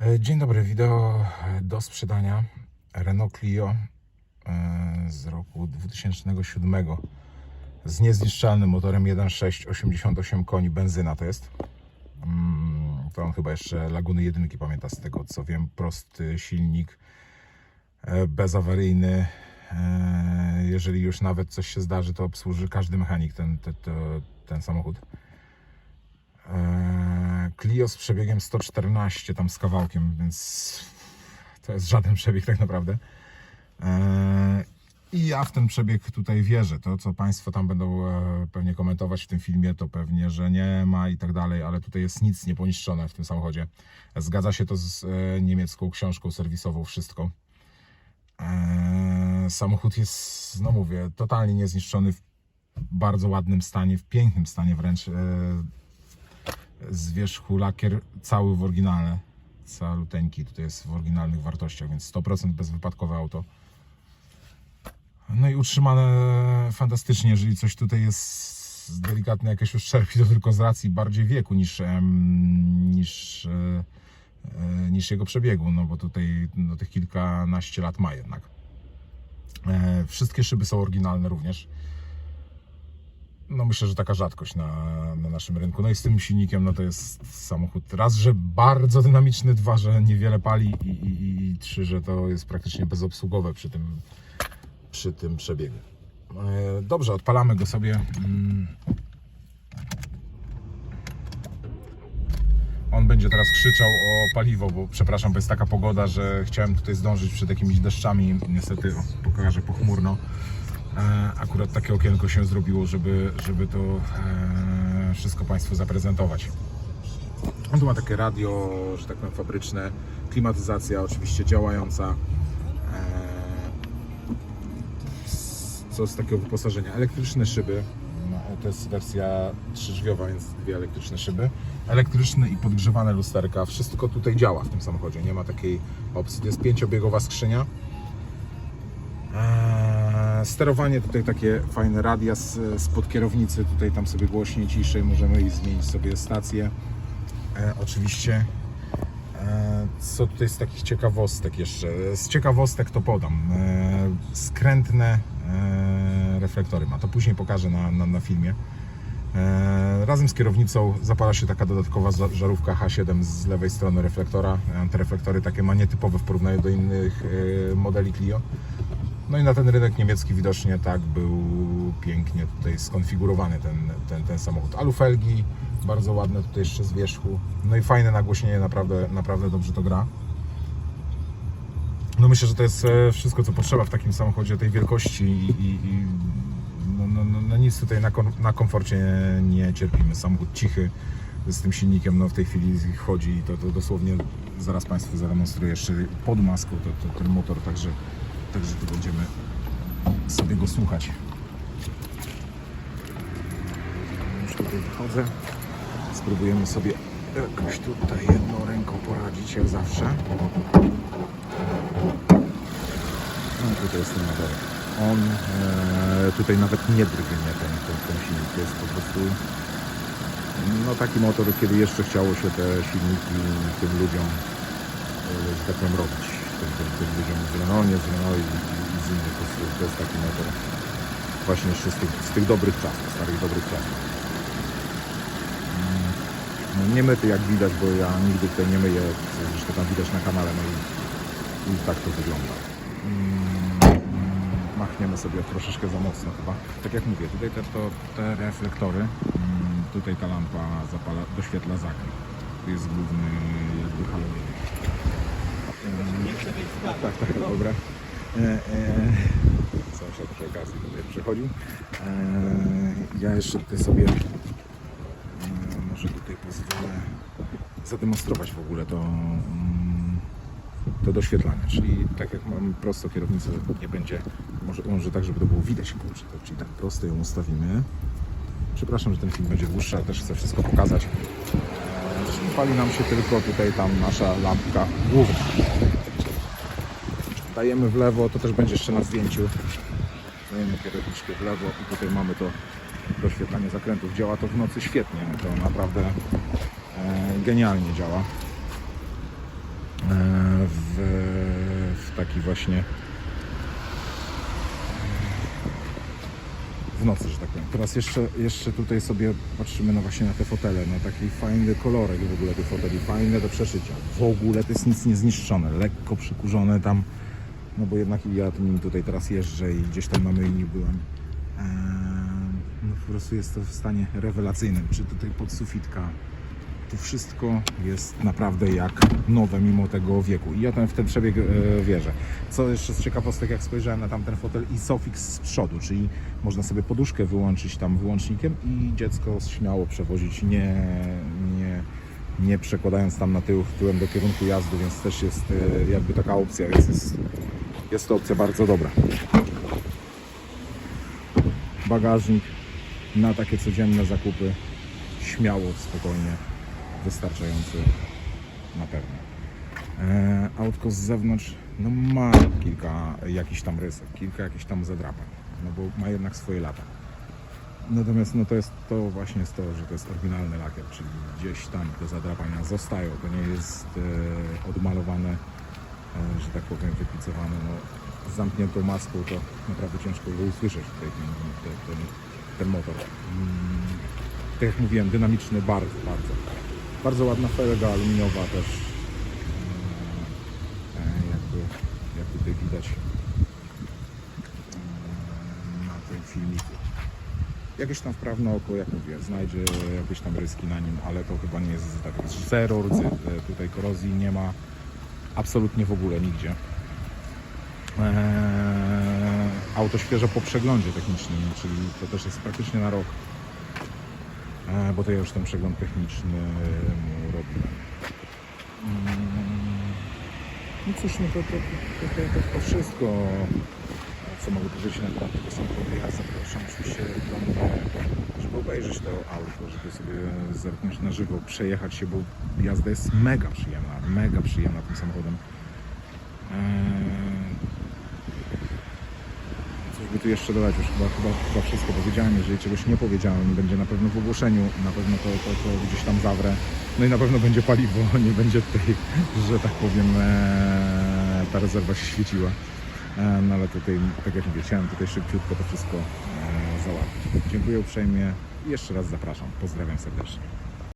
E, Dzień dobry, wideo e, do sprzedania Renault Clio e, z roku 2007 z niezniszczalnym motorem 1.6 88 koni, benzyna to jest. Mm, To on chyba jeszcze Laguny jedynki pamięta z tego co wiem, prosty silnik, bezawaryjny. Jeżeli już nawet coś się zdarzy, to obsłuży każdy mechanik ten, ten, ten samochód. Clio z przebiegiem 114 tam z kawałkiem, więc to jest żaden przebieg tak naprawdę. Eee, I ja w ten przebieg tutaj wierzę. To, co Państwo tam będą e, pewnie komentować w tym filmie, to pewnie, że nie ma i tak dalej, ale tutaj jest nic nieponiszczone w tym samochodzie. Zgadza się to z e, niemiecką książką serwisową, wszystko. Samochód jest, no mówię, totalnie niezniszczony, w bardzo ładnym stanie, w pięknym stanie wręcz. Z wierzchu lakier cały w oryginale. Caluteńki tutaj jest w oryginalnych wartościach, więc 100% bezwypadkowe auto. No i utrzymane fantastycznie, jeżeli coś tutaj jest delikatne jakieś uszczerbki, to tylko z racji bardziej wieku niż, niż, e, e, niż jego przebiegu, no bo tutaj no, tych kilkanaście lat ma jednak. E, Wszystkie szyby są oryginalne również no myślę, że taka rzadkość na, na naszym rynku. No i z tym silnikiem, no to jest samochód raz, że bardzo dynamiczny, dwa, że niewiele pali i, i, i trzy, że to jest praktycznie bezobsługowe przy tym, przy tym przebiegu. E, Dobrze, odpalamy go sobie. Mm. On będzie teraz krzyczał o paliwo, bo przepraszam, bo jest taka pogoda, że chciałem tutaj zdążyć przed jakimiś deszczami. Niestety pokażę pochmurno. E, Akurat takie okienko się zrobiło, żeby, żeby to e, wszystko Państwu zaprezentować. On ma takie radio, że tak powiem, fabryczne, klimatyzacja oczywiście działająca. E, Co z takiego wyposażenia? Elektryczne szyby. No, to jest wersja trzydrzwiowa, więc dwie elektryczne szyby. Elektryczne i podgrzewane lusterka. Wszystko tutaj działa w tym samochodzie. Nie ma takiej opcji. To jest pięciobiegowa skrzynia. Sterowanie tutaj takie fajne radia spod kierownicy, tutaj tam sobie głośniej, ciszej, możemy i zmienić sobie stację. E, oczywiście. E, co tutaj z takich ciekawostek jeszcze? Z ciekawostek to podam. E, skrętne e, reflektory ma, to później pokażę na, na, na filmie. E, Razem z kierownicą zapala się taka dodatkowa żarówka H7 z lewej strony reflektora. Te reflektory takie ma nietypowe w porównaniu do innych e, modeli Clio. No i na ten rynek niemiecki widocznie tak był pięknie tutaj skonfigurowany ten, ten, ten samochód. Alufelgi, bardzo ładne tutaj jeszcze z wierzchu. No i fajne nagłośnienie, naprawdę, naprawdę dobrze to gra. No myślę, że to jest e, wszystko, co potrzeba w takim samochodzie tej wielkości i, i, i no, no, no, no nic tutaj na, kon, na komforcie nie cierpimy. Samochód cichy z tym silnikiem, no w tej chwili chodzi i to, to dosłownie zaraz Państwu zademonstruję jeszcze pod maską to, to, ten motor, także, także tu będziemy sobie go słuchać. Już tutaj wychodzę. Spróbujemy sobie jakoś tutaj jedną ręką poradzić, jak zawsze. No tutaj jest ten. On e, tutaj nawet nie drgnie ten, ten, ten silnik. Jest po prostu no taki motor, kiedy jeszcze chciało się te silniki tym ludziom e, że tak powiem robić. Ludziom z Renault, nie z Renault i, i z innych. To jest, to jest taki motor właśnie jeszcze z tych, z tych dobrych czasów, starych dobrych czasów. Mm, No, nie myty jak widać, bo ja nigdy tutaj nie myję, zresztą tam widać na kanale, no i, i tak to wygląda. Mm, Machniemy sobie troszeczkę za mocno chyba. Tak jak mówię, tutaj te, to, te reflektory, mm, tutaj ta lampa zapala, doświetla zakręt. Tu jest główny jakby halogen. E, Tak, tak, dobra. E, e, Sąsiad przy okazji tutaj przechodził. E, ja jeszcze tutaj sobie e, może tutaj pozwolę zademonstrować w ogóle to, mm, to doświetlanie. Czyli tak jak mam prosto kierownicę, nie będzie, może, może tak, żeby to było widać, kurczę, to, czyli tak prosto ją ustawimy. Przepraszam, że ten film będzie dłuższy, ale też chcę wszystko pokazać. E, pali nam się tylko tutaj tam nasza lampka główna. Dajemy w lewo, to też będzie jeszcze na zdjęciu. Dajemy kierowniczkę w lewo i tutaj mamy to doświetlanie zakrętów. Działa to w nocy świetnie, to naprawdę e, genialnie działa. w, w taki właśnie w nocy, że tak powiem. Teraz jeszcze, jeszcze tutaj sobie patrzymy no właśnie na te fotele, na taki fajny kolorek w ogóle tych foteli, fajne do przeszycia. W ogóle to jest nic niezniszczone, lekko przykurzone tam, no bo jednak ja nim tutaj teraz jeżdżę i gdzieś tam na myjni byłem. Eee, No po prostu jest to w stanie rewelacyjnym. Czy tutaj podsufitka, tu wszystko jest naprawdę jak nowe mimo tego wieku. I ja ten, w ten przebieg e, wierzę. Co jeszcze z ciekawostek, jak spojrzałem na tamten fotel i Sofix z przodu, czyli można sobie poduszkę wyłączyć tam wyłącznikiem i dziecko śmiało przewozić, nie, nie, nie przekładając tam na tył, tyłem do kierunku jazdy, więc też jest e, jakby taka opcja, więc jest, jest to opcja bardzo dobra. Bagażnik na takie codzienne zakupy śmiało, spokojnie wystarczający na pewno. E, autko z zewnątrz no ma kilka jakichś tam rysek, kilka jakichś tam zadrapań, no bo ma jednak swoje lata. Natomiast no to jest to właśnie jest to, że to jest oryginalny lakier, czyli gdzieś tam te zadrapania zostają, to nie jest e, odmalowane, e, że tak powiem wypicowane, no z zamkniętą maską to naprawdę ciężko było usłyszeć tutaj ten, ten, ten, ten motor. Mm, tak jak mówiłem, dynamiczny bardzo, bardzo. Bardzo ładna felga aluminiowa też. E, jakby, jak tutaj widać e, na tym filmiku. Jakieś tam wprawne oko, jak mówię, znajdzie jakieś tam ryski na nim, ale to chyba nie jest tak. Zero rdzy, e, tutaj korozji nie ma absolutnie w ogóle nigdzie. Eee, auto świeże po przeglądzie technicznym, czyli to też jest praktycznie na rok, bo to ja już ten przegląd techniczny mu robiłem. Mm, No cóż, no to, to, to, to, to, to wszystko, co mogę powiedzieć na temat tego samochodu. Ja zapraszam oczywiście do mnie, żeby obejrzeć to auto, żeby sobie zerknąć na żywo, przejechać się, bo jazda jest mega przyjemna, mega przyjemna tym samochodem. Eee, Tu jeszcze dodać, już chyba, chyba, chyba wszystko powiedziałem. Jeżeli czegoś nie powiedziałem, będzie na pewno w ogłoszeniu, na pewno to, to, to gdzieś tam zawrę. No i na pewno będzie paliwo, nie będzie tutaj, że tak powiem, e, ta rezerwa się świeciła. E, no ale tutaj, tak jak mówię, chciałem tutaj szybciutko to wszystko e, załatwić. Dziękuję uprzejmie i jeszcze raz zapraszam. Pozdrawiam serdecznie.